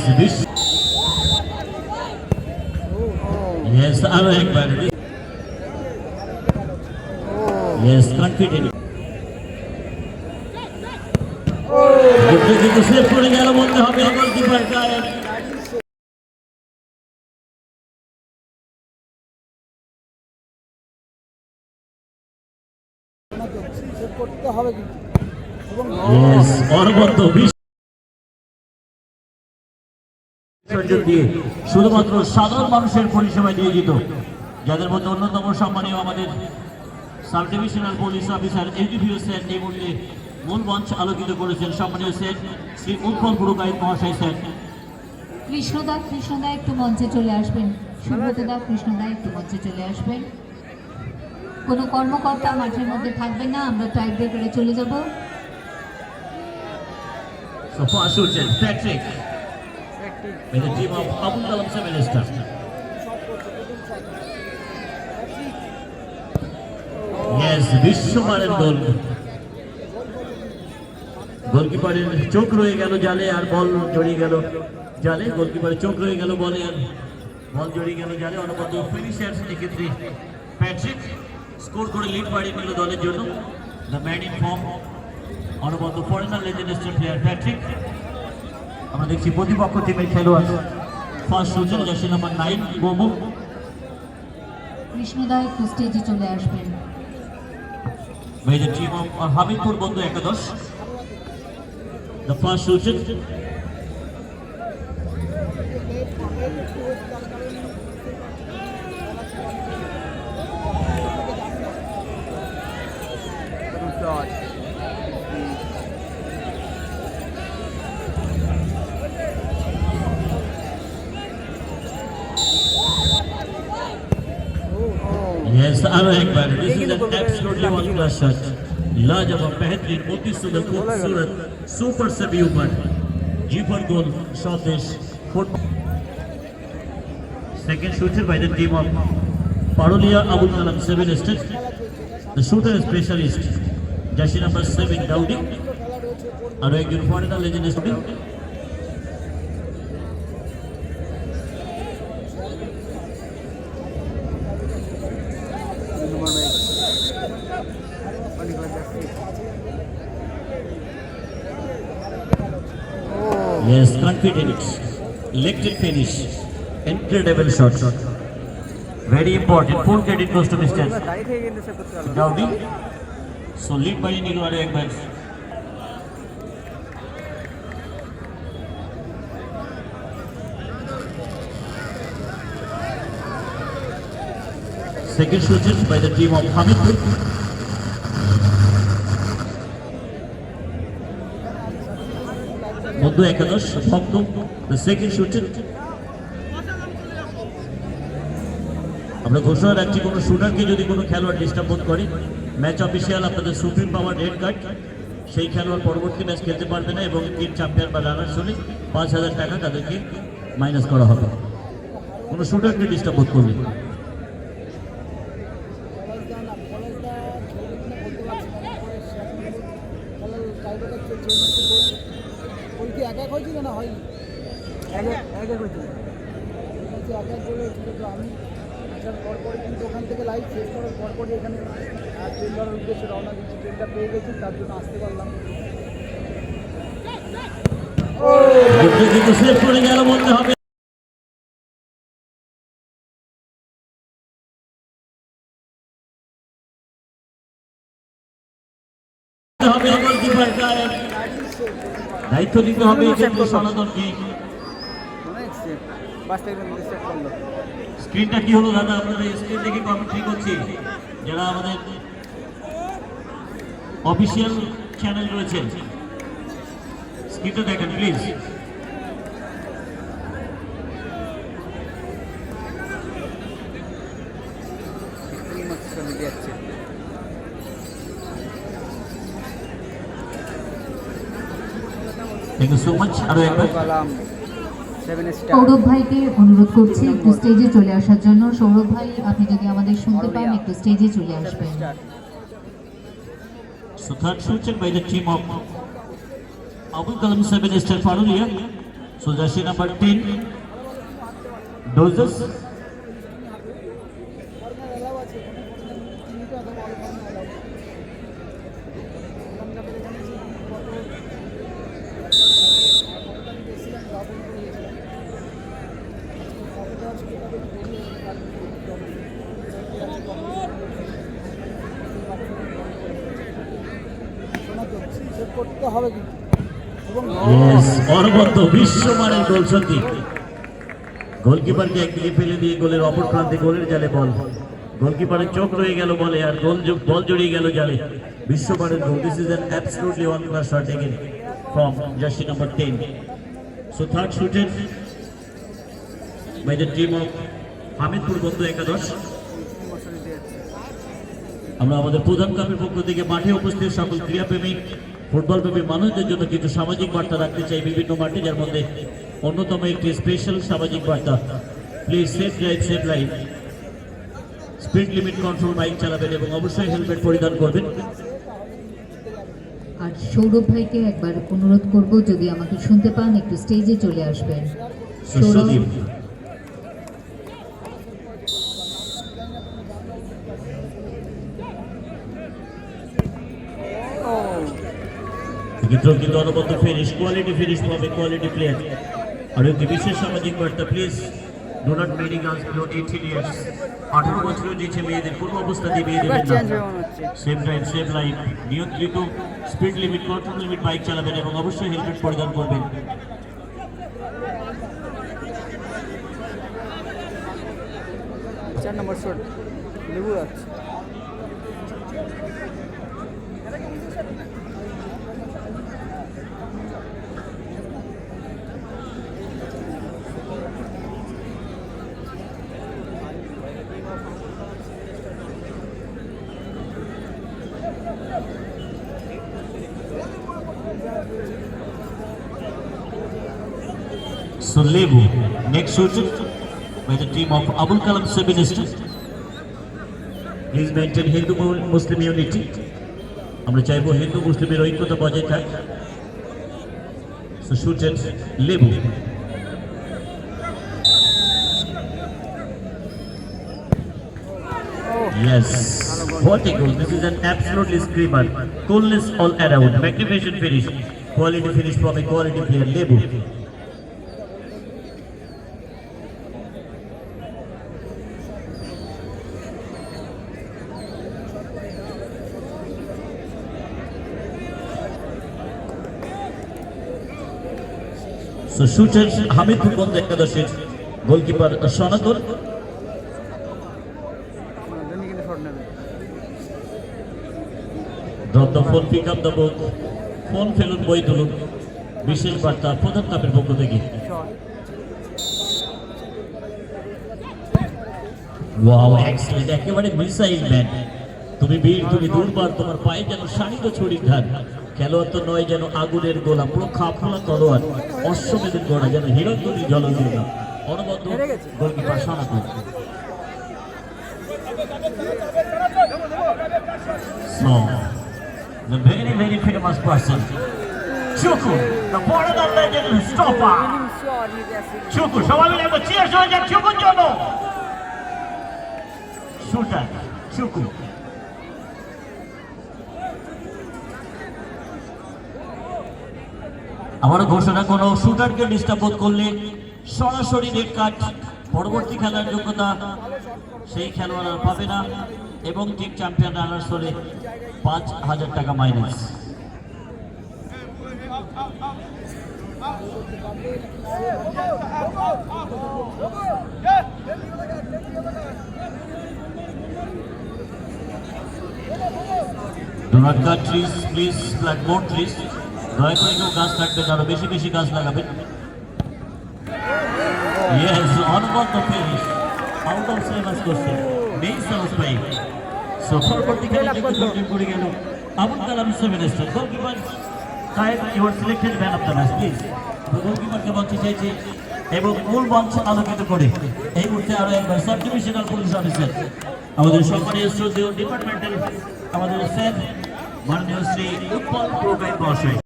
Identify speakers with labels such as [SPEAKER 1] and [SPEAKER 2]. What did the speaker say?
[SPEAKER 1] Yes, this. Yes, আরও একবার Yes, confident. কিন্তু সেভ করে গেল বলতে হবে গোলকিপার গায়েব
[SPEAKER 2] করতে হবে কিন্তু। এবং
[SPEAKER 1] বিসর্জন দিয়ে শুধুমাত্র সাধারণ মানুষের পরিষেবা দিয়ে দিত যাদের মধ্যে অন্যতম সম্মানীয় আমাদের sub divisional police officer ADPO sir এই মুহূর্তে মূল মঞ্চ আলোকিত করেছেন। সম্মানীয় স্যার শ্রী উৎপল পুরকায়িত মহাশয় স্যার।
[SPEAKER 3] কৃষ্ণদা কৃষ্ণদা একটু মঞ্চে চলে আসবেন। সুব্রতদা কৃষ্ণদা একটু মঞ্চে চলে আসবেন। কোনো কর্মকর্তা মাঠের মধ্যে থাকবেন না আমরা টাইপ ব্রেকারে চলে যাব।
[SPEAKER 1] So far Patrick with the team of Abul Kalam Stars. Yes, বিশ্বমানের গোল গোলকিপারের চোখ রয়ে গেল জালে আর বল জড়িয়ে গেল। জালে গোলকিপারের চোখ রয়ে গেল বলে আর বল জড়িয়ে গেল জালে অনবদ্য ফিনিশার এক্ষেত্রে প্যাট্রিক স্কোর করে লিড বাড়িয়ে নিল দলের জন্য। দ্য ম্যান ইন ফর্ম অনবদ্য foreigner legend star player Patrick আমরা দেখছি প্রতিপক্ষ টিমের খেলোয়াড় first Sujan jersey number nine Momo
[SPEAKER 3] কৃষ্ণদয় একটু স্টেজে চলে আসবেন
[SPEAKER 1] by the team of বন্ধু Hamidpur the Ekadosh. The first. Yes, आरो एक बार. This is an absolutely one class shot. लाजवाब बेहतरीन मोती सुंदर खूबसूरत सुपर सभी ऊपर जीपर goal Swadesh football Second shooter by the team of Parulia Abul Kalam Seven Stars. The shooter specialist jersey number seven Daudi. আরো একজন foreigner legend student finish. electric finish, incredible shot. shot. Very important. Full credit goes to Mr. Daudi. So lead by Nilwar Akbar. Second shooting by the team of Hamid. মধ্য একাদশ ভক্ত second shooter আমরা ঘোষণা রাখছি, কোনো শুটারকে যদি কোনো খেলোয়াড় ডিস্টার্ব বোধ করে ম্যাচ অফিসিয়াল আপনাদের সুপ্রিম পাওয়ার রেড কার্ড সেই খেলোয়াড় পরবর্তী ম্যাচ খেলতে পারবে না এবং টিম চ্যাম্পিয়ন বা রানার্স হলে পাঁচ হাজার টাকা তাদেরকে মাইনাস করা হবে কোনো শুটারকে ডিস্টার্ব বোধ করবে।
[SPEAKER 2] ওই কি এক এক হয়েছিল না হয়নি? এক এক এক এক হয়েছিল। এক এক করে তো আমি। আসার পরপরই কিন্তু ওখান থেকে লাইভ শেষ করার পরপরই এখানে ধরার উদ্দেশ্যে রওনা দিচ্ছি। ট্রেনটা পেয়ে গেছি তার জন্য আসতে পারলাম।
[SPEAKER 1] কিন্তু সেভ করে গেল বলতে হবে হবে গোলকিপার। দায়িত্ব দিতে হবে সনাতনকে স্ক্রিনটা কি হলো দাদা? আপনারা স্ক্রিন দেখে কমেন্ট্রি করছি যারা আমাদের অফিসিয়াল চ্যানেল রয়েছে স্ক্রিনটা দেখেন প্লিজ
[SPEAKER 2] এই মাত্র ছবি যাচ্ছে
[SPEAKER 1] থ্যাংক ইউ সো মাচ আরও একবার।
[SPEAKER 2] কালাম সেভেন স্টার
[SPEAKER 3] সৌরভ ভাইকে অনুরোধ করছি একটু স্টেজে চলে আসার জন্য। সৌরভ ভাই আপনি যদি আমাদের শুনতে পান একটু স্টেজে চলে আসবেন।
[SPEAKER 1] So third shooter by the team of Abul Kalam Seven Star Farulia. So jersey number 10, Doses.
[SPEAKER 2] করতে হবে
[SPEAKER 1] গোলকিপারকে একদিকে ফেলে দিয়ে গোলের অপর প্রান্তে গোলকিপারের চোখ বলে আর বল জড়িয়ে নাম্বার 10 সো থার্ড হামিদপুর আমরা আমাদের প্রধান কাপের পক্ষ থেকে মাঠে উপস্থিত সকল ক্রীড়াপ্রেমী ফুটবল প্রেমী মানুষদের জন্য কিছু সামাজিক বার্তা রাখতে চাই বিভিন্ন মাঠে যার মধ্যে অন্যতম একটি স্পেশাল সামাজিক বার্তা। Please safe drive safe life speed limit control bike চালাবেন এবং অবশ্যই হেলমেট পরিধান করবেন।
[SPEAKER 3] আর সৌরভ ভাইকে একবার অনুরোধ করব যদি আমাকে শুনতে পান একটু স্টেজে চলে আসবেন। সৌরভ
[SPEAKER 1] সুদীপ কিন্তু অনবদ্য ফিনিশ কোয়ালিটি ফিনিশ পাবে কোয়ালিটি প্লেয়ার আর একটি বিশেষ সামাজিক বার্তা please do not marry girls below eighteen years আঠারো বছরের নিচে মেয়েদের কোনো অবস্থা দিয়ে বিয়ে দেবেন না সেফ ড্রাইভ সেফ লাইফ নিয়ন্ত্রিত speed limit control limit bike চালাবেন এবং অবশ্যই হেলমেট পরিধান করবেন।
[SPEAKER 2] চার নম্বর শট লেবু আছে।
[SPEAKER 1] So Lebu, next shooting by the team of Abul Kalam Seminista. Please maintain Hindu Muslim unity. আমরা চাইব হিন্দু মুসলিমের ঐক্যতা বজায় থাক So shooted Lebu. Yes. What a goal. This is an absolutely screamer. Coolness all around. Magnificent finish. Quality finish from a quality player, Lebu. So, shooter Hamidpur একাদশের goalkeeper Sanatan phone pick up the book phone ফেলুন বই তুলুন বিশেষ বার্তা প্রধান কাপের পক্ষ থেকে। ওয়াও এক্সেলেন্ট একেবারে মিসাইল ম্যান। তুমি বীর, তুমি দুর্বার তোমার পায়ে যেন শানিত ছড়ির ধার। খেলোয়াড় তো নয় যেন আগুনের গোলা পুরো খাপলা তলোয়ার অশ্বমেধের গোড়া যেন হিরণগুলি জলজীর্ণ অনবদ্য গোলকিপার সনাতন So, the very, very famous person, Chuku, the foreigner legend stopper. চুকু সবাই মিলে একবার চিয়ার্স হয়ে যাক। চুকুর জন্য। শুটার চুকু। আবারও ঘোষণা কোনো শুটারকে ডিস্টার্ব বোধ করলে সরাসরি রেড কার্ড পরবর্তী খেলার যোগ্যতা সেই খেলোয়াড় আর পাবে না এবং টিম চ্যাম্পিয়ন রানার্স হলে পাঁচ হাজার টাকা minus Do not cut trees, please plant more trees. দয়া করে কেউ গাছ কাটবেন আরও বেশি বেশি গাছ লাগাবেন। Yes, অনবদ্য ফিনিশ আউট অফ সিলেবাস করছে পাই। সো কিন্তু করে গেল Abul Kalam seven star goalkeeper সাহেব you are selected man of the match please গোলকিপারকে মঞ্চে চাইছি এবং মূল মঞ্চ আলোকিত করে এই মুহূর্তে আরও একবার সাব ডিভিশনাল পুলিশ অফিসার আমাদের সম্মানীয় শ্রদ্ধেয় ডিপার্টমেন্টাল আমাদের স্যার মাননীয় শ্রী উৎপল প্রোগ্রাম মহাশয়।